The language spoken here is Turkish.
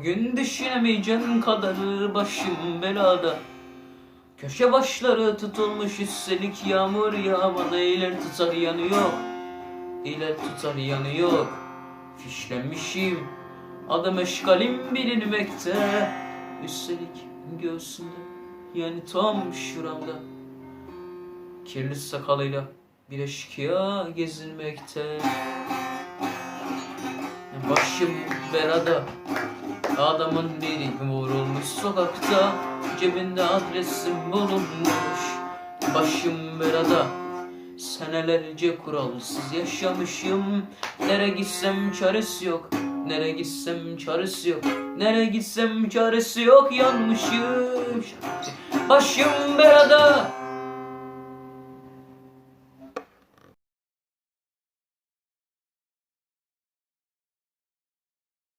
Bugün düşünemeyeceğim kadarı başım belada. Köşe başları tutulmuş üstelik yağmur yağmadı. İler tutar yanı yok İler tutar yanı Fişlenmişim adım eşkalim bilinmekte. Üstelik göğsümde yani tam şuramda. Kirli sakalıyla bir eşkıya gezinmekte Başım belada Adamın biri vurulmuş sokakta Cebinde adresim bulunmuş. Başım belada Senelerce kuralsız yaşamışım. Nere gitsem çaresi yok Nere gitsem çaresi yok Nere gitsem çaresi yok Yanmışım. Başım belada